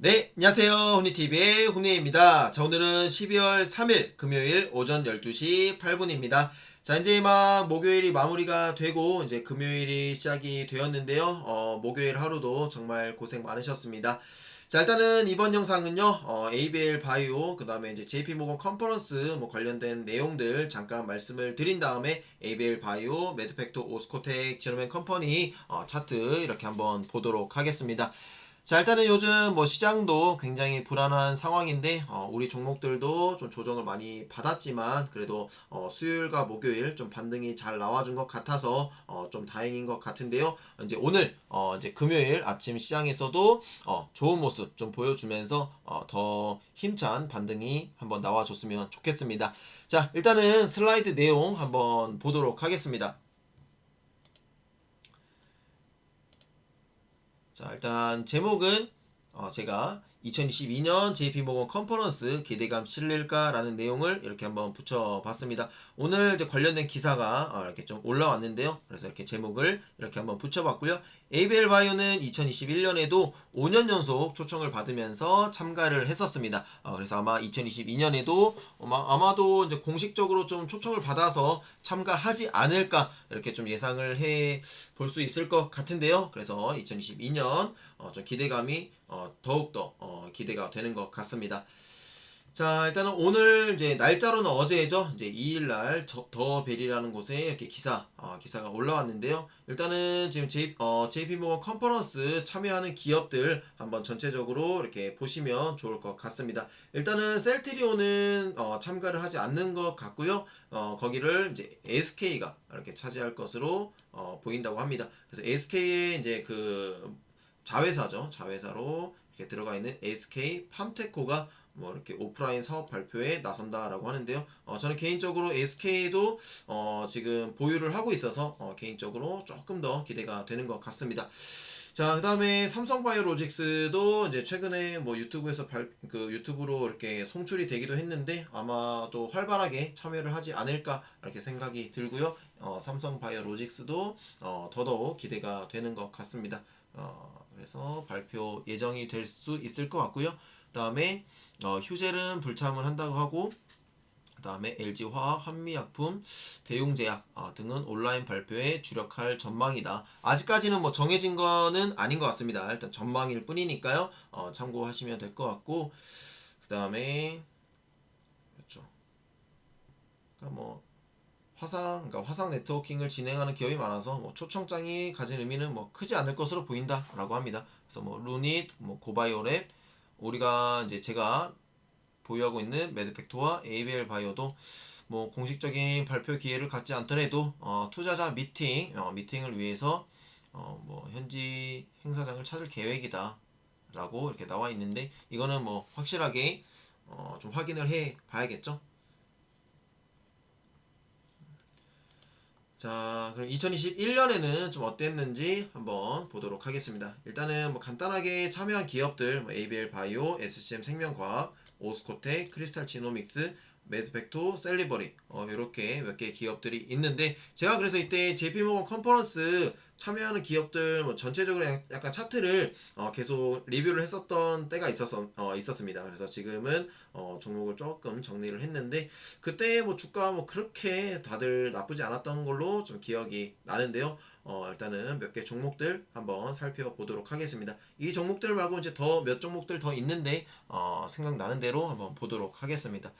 네, 안녕하세요. 훈이TV의 훈이입니다. 자, 오늘은 12월 3일 금요일 오전 12시 8분입니다. 자, 이제 막 목요일이 마무리가 되고, 이제 금요일이 시작이 되었는데요. 어, 목요일 하루도 정말 고생 많으셨습니다. 자, 일단은 이번 영상은요, 어, ABL 바이오, 그 다음에 이제 JP모건 컨퍼런스 뭐 관련된 내용들 잠깐 말씀을 드린 다음에 ABL 바이오, 매드팩토 오스코텍, 지노맨 컴퍼니 어, 차트 이렇게 한번 보도록 하겠습니다. 자 일단은 요즘 뭐 시장도 굉장히 불안한 상황인데 어, 우리 종목들도 좀 조정을 많이 받았지만 그래도 어, 수요일과 목요일 좀 반등이 잘 나와준 것 같아서 어, 좀 다행인 것 같은데요. 이제 오늘 어, 이제 금요일 아침 시장에서도 어, 좋은 모습 좀 보여주면서 어, 더 힘찬 반등이 한번 나와줬으면 좋겠습니다. 자 일단은 슬라이드 내용 한번 보도록 하겠습니다. 자, 일단 제목은 어, 제가 2022년 JP모건 컨퍼런스 기대감 실릴까라는 내용을 이렇게 한번 붙여봤습니다. 오늘 이제 관련된 기사가 어, 이렇게 좀 올라왔는데요. 그래서 이렇게 제목을 이렇게 한번 붙여봤고요. ABL 바이오는 2021년에도 5년 연속 초청을 받으면서 참가를 했었습니다. 어, 그래서 아마 2022년에도 아마, 도 이제 공식적으로 좀 초청을 받아서 참가하지 않을까 이렇게 좀 예상을 해 볼 수 있을 것 같은데요. 그래서 2022년 어, 좀 기대감이 어, 더욱더 어, 기대가 되는 것 같습니다. 자, 일단은 오늘 이제 날짜로는 어제죠. 이제 2일날 더 벨이라는 곳에 이렇게 기사, 어, 기사가 올라왔는데요. 일단은 지금 J, 어, JP모건 컨퍼런스 참여하는 기업들 한번 전체적으로 이렇게 보시면 좋을 것 같습니다. 일단은 셀트리온은 어, 참가를 하지 않는 것 같고요. 어, 거기를 이제 SK가 이렇게 차지할 것으로 어, 보인다고 합니다. 그래서 SK의 이제 그 자회사죠. 자회사로 이렇게 들어가 있는 SK 팜테코가 뭐 이렇게 오프라인 사업 발표에 나선다라고 하는데요. 어, 저는 개인적으로 SK도 어, 지금 보유를 하고 있어서 어, 개인적으로 조금 더 기대가 되는 것 같습니다. 자, 그 다음에 삼성바이오로직스도 이제 최근에 뭐 유튜브에서 발, 그 유튜브로 이렇게 송출이 되기도 했는데 아마도 활발하게 참여를 하지 않을까 이렇게 생각이 들고요. 어, 삼성바이오로직스도 어, 더더욱 기대가 되는 것 같습니다. 어, 그래서 발표 예정이 될 수 있을 것 같고요. 그 다음에 어, 휴젤은 불참을 한다고 하고 그 다음에 LG화학, 한미약품, 대웅제약 어, 등은 온라인 발표에 주력할 전망이다. 아직까지는 뭐 정해진 거는 아닌 것 같습니다. 일단 전망일 뿐이니까요. 어, 참고하시면 될 것 같고 그 다음에 그렇죠. 그러니까 뭐 화상, 그러니까 화상 네트워킹을 진행하는 기업이 많아서 뭐 초청장이 가진 의미는 뭐 크지 않을 것으로 보인다라고 합니다. 그래서 뭐 루닛, 뭐 고바이오랩, 우리가 이제 제가 보유하고 있는 매드팩토와 ABL 바이오도 뭐 공식적인 발표 기회를 갖지 않더라도 어, 투자자 미팅 어, 미팅을 위해서 어, 뭐 현지 행사장을 찾을 계획이다라고 이렇게 나와 있는데 이거는 뭐 확실하게 어, 좀 확인을 해 봐야겠죠. 자, 그럼 2021년에는 좀 어땠는지 한번 보도록 하겠습니다. 일단은 뭐 간단하게 참여한 기업들, 뭐 ABL 바이오, SCM 생명과학, 오스코텍, 크리스탈 지노믹스, 매드팩토, 셀리버리 어, 이렇게 몇 개 기업들이 있는데 제가 그래서 이때 JP모건 컨퍼런스 참여하는 기업들 뭐 전체적으로 약간 차트를 어, 계속 리뷰를 했었던 때가 있었어 어, 있었습니다. 그래서 지금은 어, 종목을 조금 정리를 했는데 그때 뭐 주가 뭐 그렇게 다들 나쁘지 않았던 걸로 좀 기억이 나는데요. 어, 일단은 몇 개 종목들 한번 살펴보도록 하겠습니다. 이 종목들 말고 이제 더 몇 종목들 더 있는데 어, 생각나는 대로 한번 보도록 하겠습니다.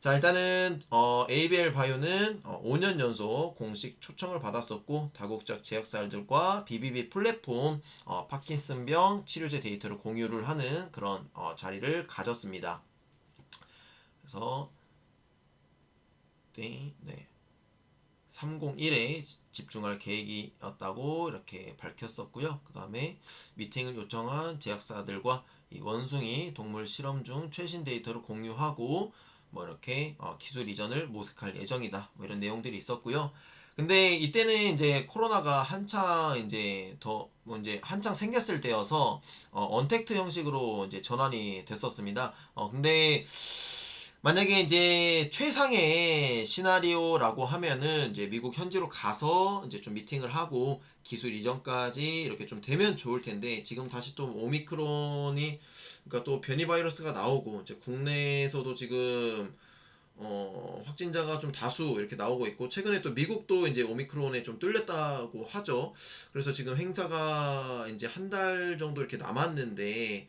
자 일단은 어, ABL 바이오는 어, 5년 연속 공식 초청을 받았었고 다국적 제약사들과 BBB 플랫폼 어, 파킨슨병 치료제 데이터를 공유를 하는 그런 어, 자리를 가졌습니다. 그래서 네, 네. 301에 집중할 계획이었다고 이렇게 밝혔었고요. 그 다음에 미팅을 요청한 제약사들과 이 원숭이 동물 실험 중 최신 데이터를 공유하고 뭐 이렇게 어, 기술 이전을 모색할 예정이다. 뭐 이런 내용들이 있었고요. 근데 이때는 이제 코로나가 한창 이제 더 뭐 이제 한창 생겼을 때여서 어, 언택트 형식으로 이제 전환이 됐었습니다. 어 근데 만약에 이제 최상의 시나리오라고 하면은 이제 미국 현지로 가서 이제 좀 미팅을 하고 기술 이전까지 이렇게 좀 되면 좋을 텐데 지금 다시 또 오미크론이 그러니까 또 변이 바이러스가 나오고 이제 국내에서도 지금 어, 확진자가 좀 다수 이렇게 나오고 있고 최근에 또 미국도 이제 오미크론에 좀 뚫렸다고 하죠. 그래서 지금 행사가 이제 한 달 정도 이렇게 남았는데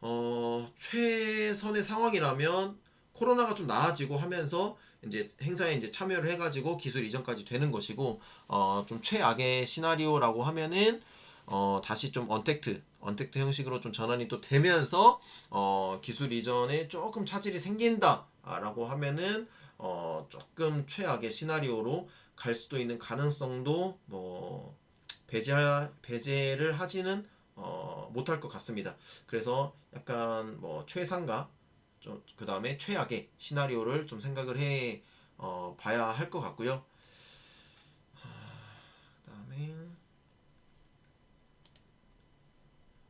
어, 최선의 상황이라면 코로나가 좀 나아지고 하면서 이제 행사에 이제 참여를 해가지고 기술 이전까지 되는 것이고 어, 좀 최악의 시나리오라고 하면은 어, 다시 좀 언택트 언택트 형식으로 좀 전환이 또 되면서 어, 기술 이전에 조금 차질이 생긴다라고 하면은 어, 조금 최악의 시나리오로 갈 수도 있는 가능성도 뭐 배제 배제를 하지는 어, 못할 것 같습니다. 그래서 약간 뭐 최상가 좀 그 다음에 최악의 시나리오를 좀 생각을 해 어, 봐야 할 것 같고요. 그 다음에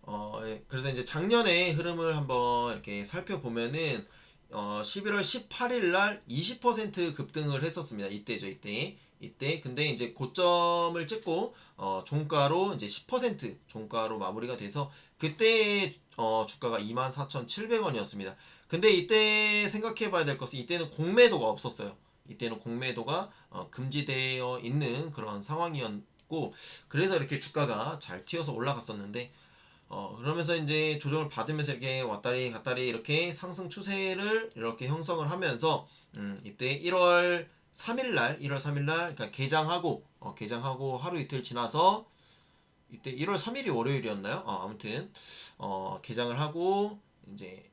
어, 예. 그래서 이제 작년의 흐름을 한번 이렇게 살펴보면은 어, 11월 18일 날 20% 급등을 했었습니다. 이때죠, 이때. 이때 근데 이제 고점을 찍고 어, 종가로 이제 10% 종가로 마무리가 돼서 그때 어, 주가가 24,700원이었습니다. 근데 이때 생각해 봐야 될 것은 이때는 공매도가 없었어요. 이때는 공매도가 어, 금지되어 있는 그런 상황이었고 그래서 이렇게 주가가 잘 튀어서 올라갔었는데 어, 그러면서 이제 조정을 받으면서 이렇게 왔다리 갔다리 이렇게 상승 추세를 이렇게 형성을 하면서 음, 이때 1월 3일날 1월 3일날 그러니까 개장하고 어, 개장하고 하루 이틀 지나서 이때 1월 3일이 월요일이었나요? 어, 아무튼 어, 개장을 하고 이제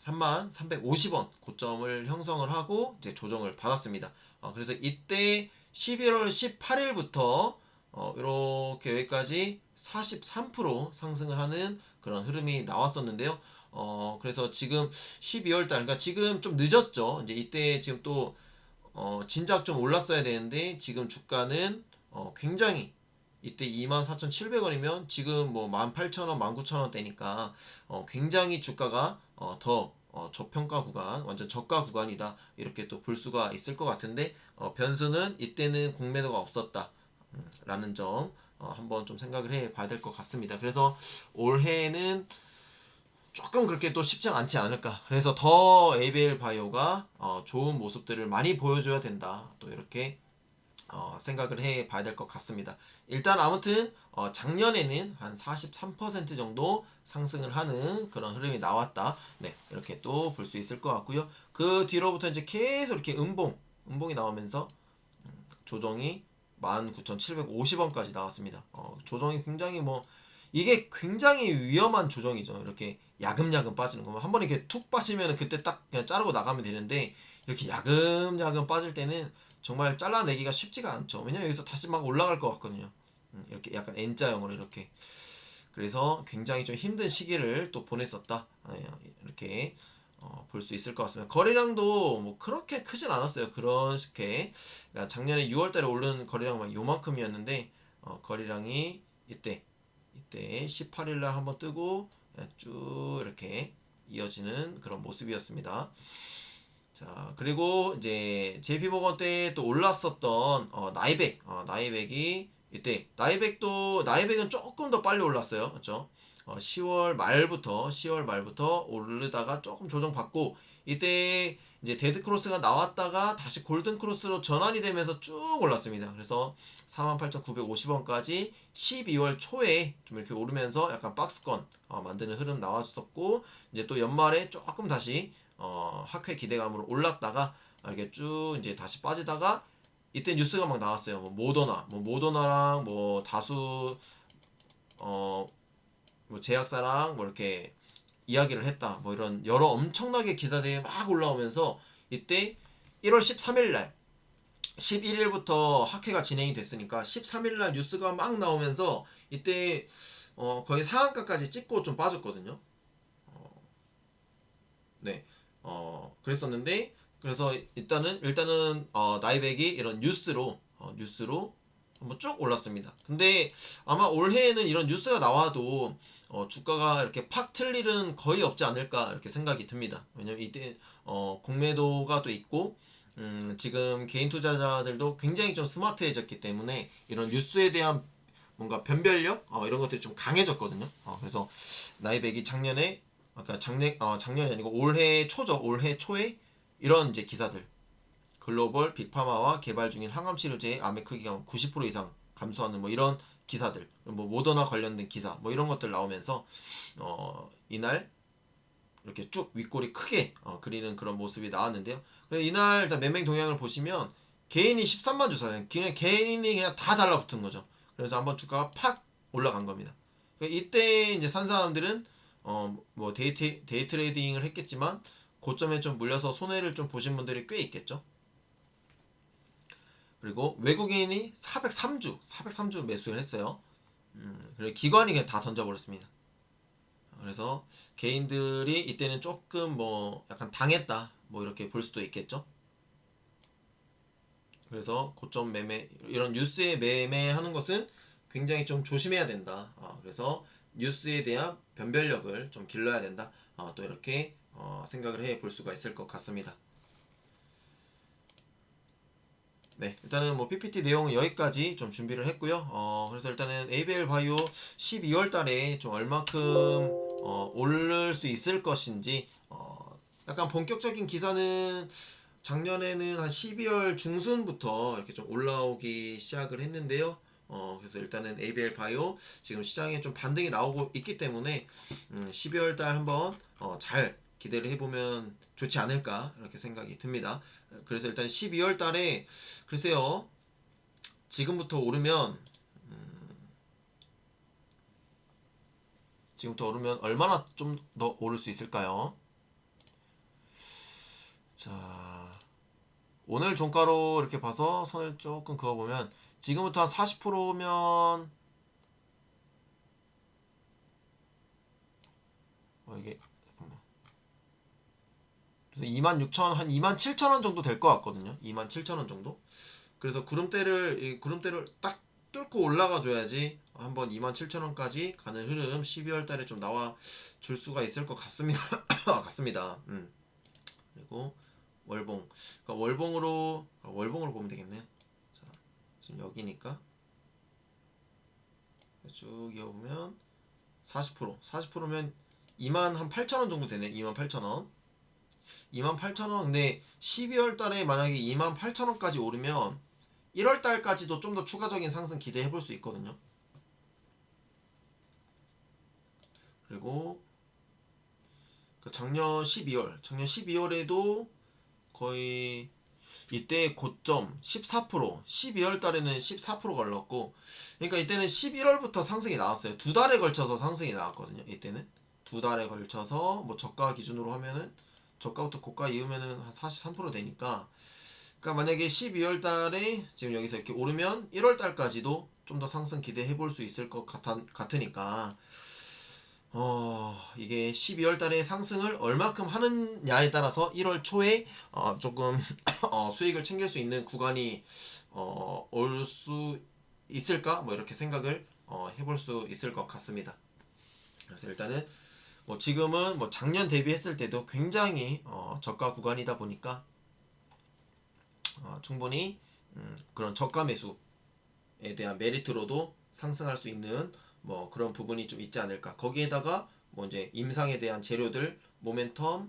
3만 350원 고점을 형성을 하고 이제 조정을 받았습니다. 어, 그래서 이때 11월 18일부터 어, 이렇게 여기까지 43% 상승을 하는 그런 흐름이 나왔었는데요. 어, 그래서 지금 12월 달, 그러니까 지금 좀 늦었죠. 이제 이때 지금 또, 어, 진작 좀 올랐어야 되는데, 지금 주가는, 어, 굉장히, 이때 24,700원이면 지금 뭐 18,000원, 19,000원대니까, 어, 굉장히 주가가, 어, 더, 어, 저평가 구간, 완전 저가 구간이다. 이렇게 또 볼 수가 있을 것 같은데, 어, 변수는 이때는 공매도가 없었다. 음, 라는 점, 어, 한번 좀 생각을 해 봐야 될 것 같습니다. 그래서 올해는 조금 그렇게 또 쉽진 않지 않을까. 그래서 더 ABL 바이오가 어, 좋은 모습들을 많이 보여줘야 된다. 또 이렇게 어, 생각을 해 봐야 될 것 같습니다. 일단 아무튼 어, 작년에는 한 43% 정도 상승을 하는 그런 흐름이 나왔다. 네, 이렇게 또 볼 수 있을 것 같고요. 그 뒤로부터 이제 계속 이렇게 음봉, 음봉이 나오면서 음, 조정이 19,750원까지 나왔습니다. 어, 조정이 굉장히 뭐 이게 굉장히 위험한 조정이죠. 이렇게 야금야금 빠지는 거. 한번 이렇게 툭 빠지면 그때 딱 그냥 자르고 나가면 되는데 이렇게 야금야금 빠질 때는 정말 잘라내기가 쉽지가 않죠. 왜냐면 여기서 다시 막 올라갈 것 같거든요. 음, 이렇게 약간 N자형으로 이렇게. 그래서 굉장히 좀 힘든 시기를 또 보냈었다. 예, 이렇게 어, 볼 수 있을 것 같습니다. 거래량도 뭐 그렇게 크진 않았어요. 그런 식의 그러니까 작년에 6월달에 오른 거래량만 요만큼이었는데 어, 거래량이 이때 이때 18일날 한번 뜨고 쭉 이렇게 이어지는 그런 모습이었습니다. 자 그리고 이제 JP모건 때 또 올랐었던 어, 나이백 어, 나이백이 이때 나이백도 나이백은 조금 더 빨리 올랐어요. 그렇죠? 어, 10월 말부터 10월 말부터 오르다가 조금 조정받고 이때 이제 데드 크로스가 나왔다가 다시 골든 크로스로 전환이 되면서 쭉 올랐습니다. 그래서 48,950원까지 12월 초에 좀 이렇게 오르면서 약간 박스권 어, 만드는 흐름 나왔었고 이제 또 연말에 조금 다시 어, 학회 기대감으로 올랐다가 이렇게 쭉 이제 다시 빠지다가 이때 뉴스가 막 나왔어요. 뭐 모더나, 뭐 모더나랑 뭐 다수 어 뭐 제약사랑 뭐 이렇게 이야기를 했다. 뭐 이런 여러 엄청나게 기사들이 막 올라오면서 이때 1월 13일 날 11일부터 학회가 진행이 됐으니까 13일 날 뉴스가 막 나오면서 이때 어 거의 상한가까지 찍고 좀 빠졌거든요. 어 네. 어 그랬었는데 그래서 일단은 일단은 어 나이백이 이런 뉴스로 어 뉴스로 뭐쭉 올랐습니다. 근데 아마 올해에는 이런 뉴스가 나와도 어, 주가가 이렇게 팍 틀 일은 거의 없지 않을까 이렇게 생각이 듭니다. 왜냐면 이때 어, 공매도가 또 있고 음, 지금 개인 투자자들도 굉장히 좀 스마트해졌기 때문에 이런 뉴스에 대한 뭔가 변별력 어, 이런 것들이 좀 강해졌거든요. 어, 그래서 나이백이 작년에 아까 작년 어, 작년이 아니고 올해 초죠. 올해 초에 이런 이제 기사들 글로벌 빅파마와 개발 중인 항암 치료제의 암의 크기가 90% 이상 감소하는 뭐 이런 기사들 뭐 모더나 관련된 기사 뭐 이런 것들 나오면서 어 이날 이렇게 쭉 윗골이 크게 어, 그리는 그런 모습이 나왔는데요. 그래서 이날 일단 매매 동향을 보시면 개인이 13만 주사장 그냥 개인이 그냥 다 달라붙은 거죠. 그래서 한번 주가가 팍 올라간 겁니다. 그러니까 이때 이제 산 사람들은 어 뭐 데이트 데이 트레이딩을 했겠지만 고점에 좀 물려서 손해를 좀 보신 분들이 꽤 있겠죠. 그리고 외국인이 403주, 403주 매수를 했어요. 음, 그리고 기관이 그냥 다 던져버렸습니다. 그래서 개인들이 이때는 조금 뭐 약간 당했다, 뭐 이렇게 볼 수도 있겠죠. 그래서 고점 매매 이런 뉴스에 매매하는 것은 굉장히 좀 조심해야 된다. 어, 그래서 뉴스에 대한 변별력을 좀 길러야 된다. 어, 또 이렇게 어, 생각을 해 볼 수가 있을 것 같습니다. 네, 일단은 뭐 PPT 내용은 여기까지 좀 준비를 했고요. 어, 그래서 일단은 ABL 바이오 12월 달에 좀 얼마큼 어, 오를 수 있을 것인지 어, 약간 본격적인 기사는 작년에는 한 12월 중순부터 이렇게 좀 올라오기 시작을 했는데요. 어, 그래서 일단은 ABL 바이오 지금 시장에 좀 반등이 나오고 있기 때문에 음, 12월 달 한번 어, 잘 기대를 해보면 좋지 않을까 이렇게 생각이 듭니다. 그래서 일단 12월 달에 글쎄요 지금부터 오르면 음, 지금부터 오르면 얼마나 좀 더 오를 수 있을까요? 자 오늘 종가로 이렇게 봐서 선을 조금 그어보면 지금부터 한 40%면 어 이게. 그래서 26,000원 한 27,000원 정도 될 것 같거든요. 27,000원 정도. 그래서 구름대를 이 구름대를 딱 뚫고 올라가 줘야지 한번 27,000원까지 가는 흐름 12월 달에 좀 나와 줄 수가 있을 것 같습니다. 같습니다. 음. 그리고 월봉. 그러니까 월봉으로 아, 월봉으로 보면 되겠네요. 자, 지금 여기니까 쭉 이어보면 40% 40%면 2만 한 8천원 정도 되네. 2만 8천원. 2만 8천원. 근데 12월 달에 만약에 2만 8천원까지 오르면 1월 달까지도 좀 더 추가적인 상승 기대해 볼 수 있거든요. 그리고 그 작년 12월. 작년 12월에도 거의 이때 고점 14% 12월 달에는 14% 걸렸고 그러니까 이때는 11월부터 상승이 나왔어요. 두 달에 걸쳐서 상승이 나왔거든요 이때는. 두 달에 걸쳐서 뭐 저가 기준으로 하면은 저가부터 고가 이으면은 한 43% 되니까. 그러니까 만약에 12월 달에 지금 여기서 이렇게 오르면 1월 달까지도 좀 더 상승 기대해 볼 수 있을 것 같아, 같으니까 어 이게 12월 달에 상승을 얼마큼 하느냐에 따라서 1월 초에 어 조금 어 수익을 챙길 수 있는 구간이 어 올 수 있을까 뭐 이렇게 생각을 어 해볼 수 있을 것 같습니다. 그래서 일단은 뭐 지금은 뭐 작년 대비했을 때도 굉장히 어 저가 구간이다 보니까 어 충분히 음 그런 저가 매수에 대한 메리트로도 상승할 수 있는 뭐 그런 부분이 좀 있지 않을까. 거기에다가 뭐 이제 임상에 대한 재료들, 모멘텀,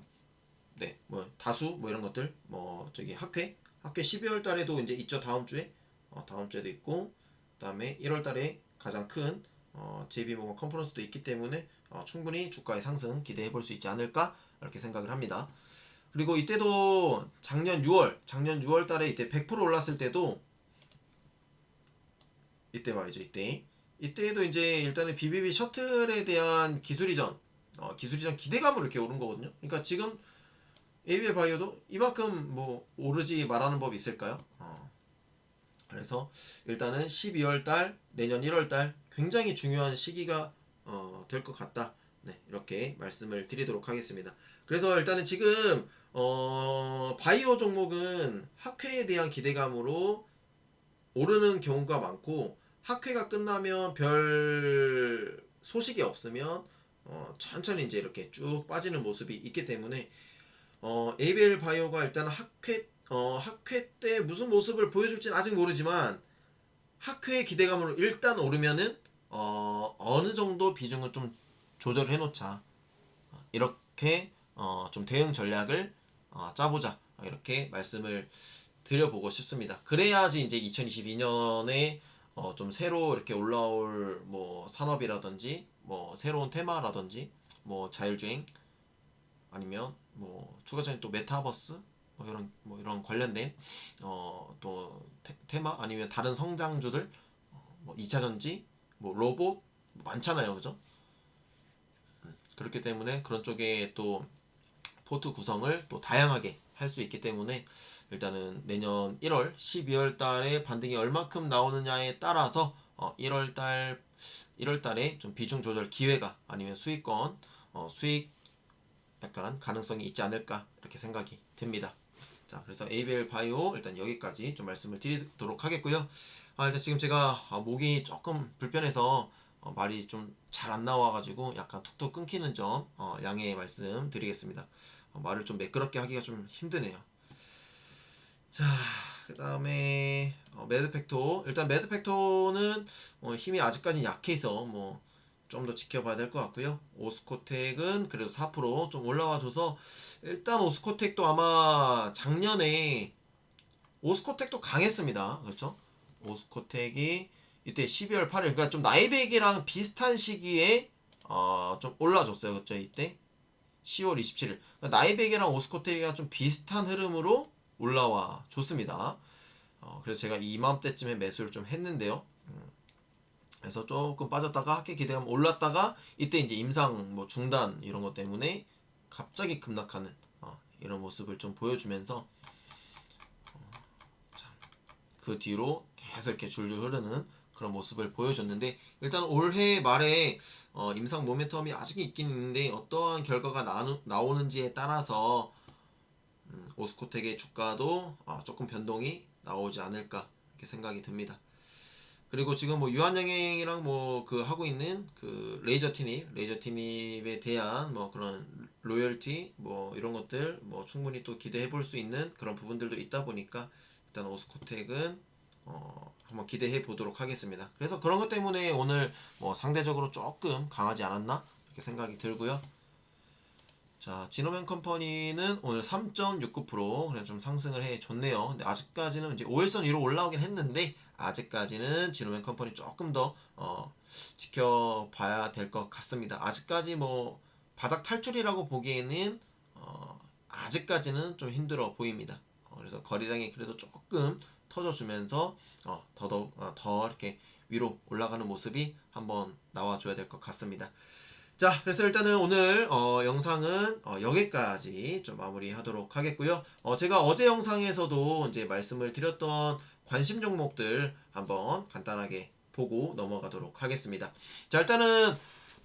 네, 뭐 다수 뭐 이런 것들, 뭐 저기 학회, 학회 12월 달에도 이제 있죠. 다음 주에, 어, 다음 주에도 있고, 그다음에 1월 달에 가장 큰 어, JB모건 컨퍼런스도 있기 때문에 어, 충분히 주가의 상승 기대해 볼 수 있지 않을까 이렇게 생각을 합니다. 그리고 이때도 작년 6월, 작년 6월 달에 이때 100% 올랐을 때도 이때 말이죠. 이때 이때도 이제 일단은 BBB 셔틀에 대한 기술 이전, 어, 기술 이전 기대감으로 이렇게 오른 거거든요. 그러니까 지금 ABL 바이오도 이만큼 뭐 오르지 말하는 법이 있을까요? 어. 그래서 일단은 12월 달, 내년 1월 달 굉장히 중요한 시기가 어, 될 것 같다. 네, 이렇게 말씀을 드리도록 하겠습니다. 그래서 일단은 지금 어, 바이오 종목은 학회에 대한 기대감으로 오르는 경우가 많고 학회가 끝나면 별 소식이 없으면 어, 천천히 이제 이렇게 쭉 빠지는 모습이 있기 때문에 어, ABL 바이오가 일단 학회 어, 학회 때 무슨 모습을 보여줄지는 아직 모르지만 학회의 기대감으로 일단 오르면은 어, 어느 정도 비중을 좀 조절해 놓자 어, 이렇게 어, 좀 대응 전략을 어, 짜보자 이렇게 말씀을 드려보고 싶습니다. 그래야지 이제 2022년에 어, 좀 새로 이렇게 올라올 뭐 산업이라든지 뭐 새로운 테마라든지 뭐 자율주행 아니면 뭐 추가적인 또 메타버스 뭐 이런 뭐 이런 관련된 어 또 테 마 아니면 다른 성장주들 어, 뭐 2차 전지 뭐 로봇 많잖아요. 그죠? 음, 그렇기 때문에 그런 쪽에 또 포트 구성을 또 다양하게 할 수 있기 때문에 일단은 내년 1월 12월 달에 반등이 얼마큼 나오느냐에 따라서 어 1월 달 1월 달에 좀 비중 조절 기회가 아니면 수익권 어 수익 약간 가능성이 있지 않을까 이렇게 생각이 듭니다. 자, 그래서 ABL 바이오 일단 여기까지 좀 말씀을 드리도록 하겠고요. 아, 일단 지금 제가 아, 목이 조금 불편해서 어, 말이 좀 잘 안 나와가지고 약간 툭툭 끊기는 점 어, 양해 말씀 드리겠습니다. 어, 말을 좀 매끄럽게 하기가 좀 힘드네요. 자, 그 다음에 어, 매드팩토 일단 매드팩토는 어, 힘이 아직까지 약해서 뭐 좀 더 지켜봐야 될 것 같고요. 오스코텍은 그래도 4%좀 올라와줘서 일단 오스코텍도 아마 작년에 오스코텍도 강했습니다. 그렇죠? 오스코텍이 이때 12월 8일 그러니까 좀 나이백이랑 비슷한 시기에 어, 좀 올라줬어요. 그렇죠? 이때 10월 27일 그러니까 나이백이랑 오스코텍이랑 좀 비슷한 흐름으로 올라와 줬습니다. 어, 그래서 제가 이맘때쯤에 매수를 좀 했는데요. 음, 그래서 조금 빠졌다가 학계 기대감 올랐다가 이때 이제 임상 뭐 중단 이런 것 때문에 갑자기 급락하는 어, 이런 모습을 좀 보여주면서 어, 참, 그 뒤로 계속 이렇게 줄줄 흐르는 그런 모습을 보여줬는데 일단 올해 말에 어, 임상 모멘텀이 아직 있긴 있는데 어떠한 결과가 나누, 나오는지에 따라서 음, 오스코텍의 주가도 어, 조금 변동이 나오지 않을까 이렇게 생각이 듭니다. 그리고 지금 뭐 유한양행이랑 뭐 그 하고 있는 그 레이저 티닙, 레이저 티닙에 대한 뭐 그런 로열티 뭐 이런 것들 뭐 충분히 또 기대해 볼 수 있는 그런 부분들도 있다 보니까 일단 오스코텍은 어 한번 기대해 보도록 하겠습니다. 그래서 그런 것 때문에 오늘 뭐 상대적으로 조금 강하지 않았나 이렇게 생각이 들고요. 자, 지노맨 컴퍼니는 오늘 3.69% 그냥 좀 상승을 해 줬네요. 근데 아직까지는 이제 5일선 위로 올라오긴 했는데 아직까지는 지노맨 컴퍼니 조금 더 어, 지켜봐야 될 것 같습니다. 아직까지 뭐 바닥 탈출이라고 보기에는 어, 아직까지는 좀 힘들어 보입니다. 어, 그래서 거래량이 그래도 조금 터져주면서 어, 더더욱 어, 더 이렇게 위로 올라가는 모습이 한번 나와줘야 될 것 같습니다. 자, 그래서 일단은 오늘 어, 영상은 어, 여기까지 좀 마무리하도록 하겠고요. 어, 제가 어제 영상에서도 이제 말씀을 드렸던 관심 종목들 한번 간단하게 보고 넘어가도록 하겠습니다. 자, 일단은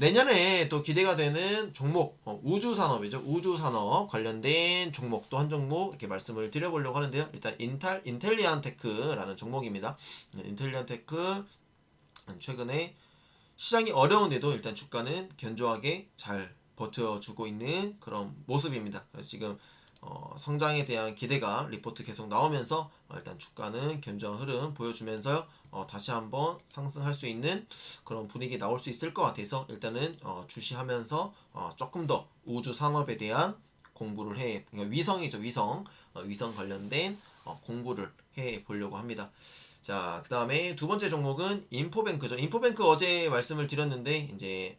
내년에 또 기대가 되는 종목 어, 우주 산업이죠. 우주 산업 관련된 종목도 한 종목 이렇게 말씀을 드려보려고 하는데요. 일단 인텔 인텔리안 테크라는 종목입니다. 네, 인텔리안 테크 최근에 시장이 어려운데도 일단 주가는 견조하게 잘 버텨주고 있는 그런 모습입니다. 지금 어, 성장에 대한 기대가 리포트 계속 나오면서 어, 일단 주가는 견조한 흐름 보여주면서 어, 다시 한번 상승할 수 있는 그런 분위기 나올 수 있을 것 같아서 일단은 어, 주시하면서 어, 조금 더 우주 산업에 대한 공부를 해 그러니까 위성이죠 위성 어, 위성 관련된 어, 공부를 해 보려고 합니다. 자, 그 다음에 두 번째 종목은 인포뱅크죠. 인포뱅크 어제 말씀을 드렸는데, 이제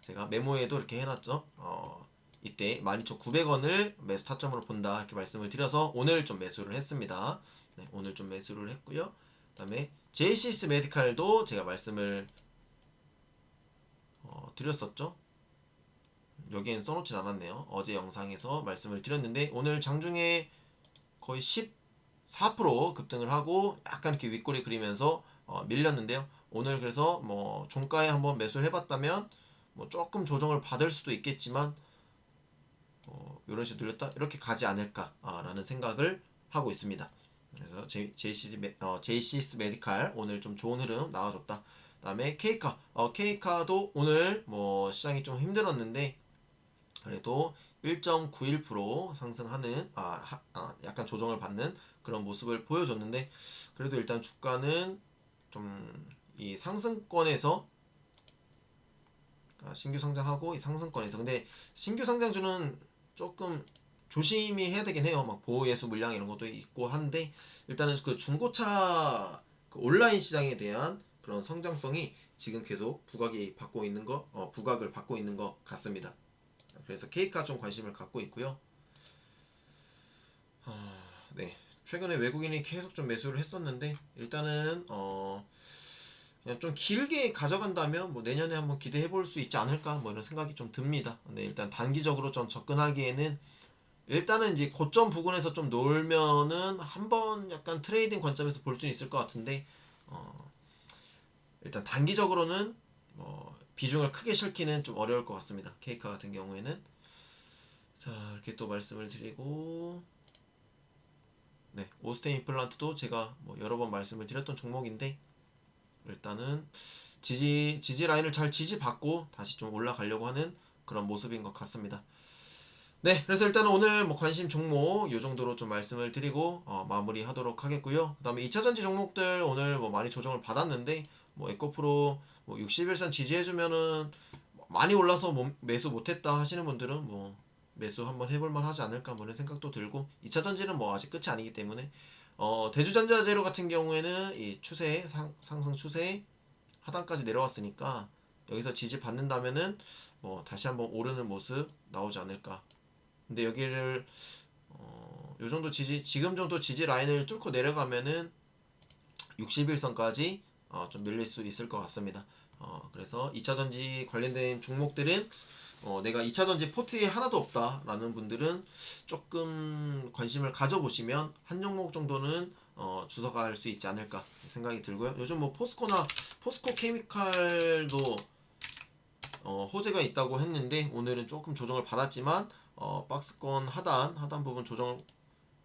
제가 메모에도 이렇게 해놨죠. 어, 이때 12,900원을 매수 타점으로 본다. 이렇게 말씀을 드려서 오늘 좀 매수를 했습니다. 네, 오늘 좀 매수를 했고요. 그 다음에 JCS 메디칼도 제가 말씀을 어, 드렸었죠. 여기엔 써놓진 않았네요. 어제 영상에서 말씀을 드렸는데, 오늘 장중에 거의 10 4% 급등을 하고 약간 이렇게 윗꼬리 그리면서 어, 밀렸는데요. 오늘 그래서 뭐 종가에 한번 매수를 해봤다면 뭐 조금 조정을 받을 수도 있겠지만 어, 이런 식으로 늘렸다 이렇게 가지 않을까라는 생각을 하고 있습니다. 그래서 JC, 메- 어, JCS 메디칼 오늘 좀 좋은 흐름 나와줬다. 그다음에 K카, 어, K카도 오늘 뭐 시장이 좀 힘들었는데 그래도 1.91% 상승하는 아, 하- 아, 약간 조정을 받는 그런 모습을 보여줬는데 그래도 일단 주가는 좀 이 상승권에서 아, 신규 상장하고 이 상승권에서 근데 신규 상장주는 조금 조심히 해야 되긴 해요. 막 보호예수 물량 이런 것도 있고 한데 일단은 그 중고차 그 온라인 시장에 대한 그런 성장성이 지금 계속 부각이 받고 있는 거, 어, 부각을 받고 있는 것 같습니다. 그래서 케이크가 좀 관심을 갖고 있고요. 어, 네. 최근에 외국인이 계속 좀 매수를 했었는데 일단은 어 그냥 좀 길게 가져간다면 뭐 내년에 한번 기대해 볼 수 있지 않을까 뭐 이런 생각이 좀 듭니다. 근데 일단 단기적으로 좀 접근하기에는 일단은 이제 고점 부근에서 좀 놀면은 한번 약간 트레이딩 관점에서 볼수 있을 것 같은데 어 일단 단기적으로는 뭐 비중을 크게 실기는 좀 어려울 것 같습니다. 케이카 같은 경우에는 자 이렇게 또 말씀을 드리고 네 오스테인 임플란트도 제가 뭐 여러 번 말씀을 드렸던 종목인데 일단은 지지 지지 라인을 잘 지지받고 다시 좀 올라가려고 하는 그런 모습인 것 같습니다. 네, 그래서 일단은 오늘 뭐 관심 종목 요 정도로 좀 말씀을 드리고 어, 마무리하도록 하겠고요. 그다음에 2차 전지 종목들 오늘 뭐 많이 조정을 받았는데 뭐 에코프로 뭐 60일선 지지해주면은 많이 올라서 뭐 매수 못했다 하시는 분들은 뭐 매수 한번 해볼만 하지 않을까 뭐 이런 생각도 들고 2차 전지는 뭐 아직 끝이 아니기 때문에 어, 대주전자 재료 같은 경우에는 이 추세 상, 상승 추세 하단까지 내려왔으니까 여기서 지지 받는다면은 뭐 다시 한번 오르는 모습 나오지 않을까. 근데 여기를 어, 요 정도 지지 지금 정도 지지 라인을 뚫고 내려가면은 60일선까지 어, 좀 밀릴 수 있을 것 같습니다. 어, 그래서 2차 전지 관련된 종목들은 어, 내가 2차 전지 포트에 하나도 없다라는 분들은 조금 관심을 가져보시면 한 종목 정도는 어, 주석할 수 있지 않을까 생각이 들고요. 요즘 뭐 포스코나 포스코 케미칼도 어, 호재가 있다고 했는데 오늘은 조금 조정을 받았지만 어, 박스권 하단 하단 부분 조정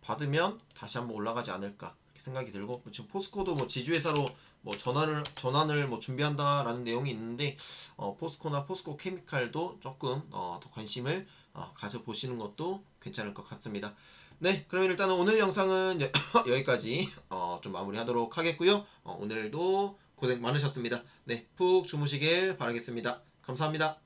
받으면 다시 한번 올라가지 않을까 생각이 들고 지금 포스코도 뭐 지주회사로 뭐 전환을 전환을 뭐 준비한다라는 내용이 있는데 어, 포스코나 포스코 케미칼도 조금 어, 더 관심을 어, 가져보시는 것도 괜찮을 것 같습니다. 네, 그러면 일단은 오늘 영상은 여, 여기까지 어, 좀 마무리하도록 하겠고요. 어, 오늘도 고생 많으셨습니다. 네, 푹 주무시길 바라겠습니다. 감사합니다.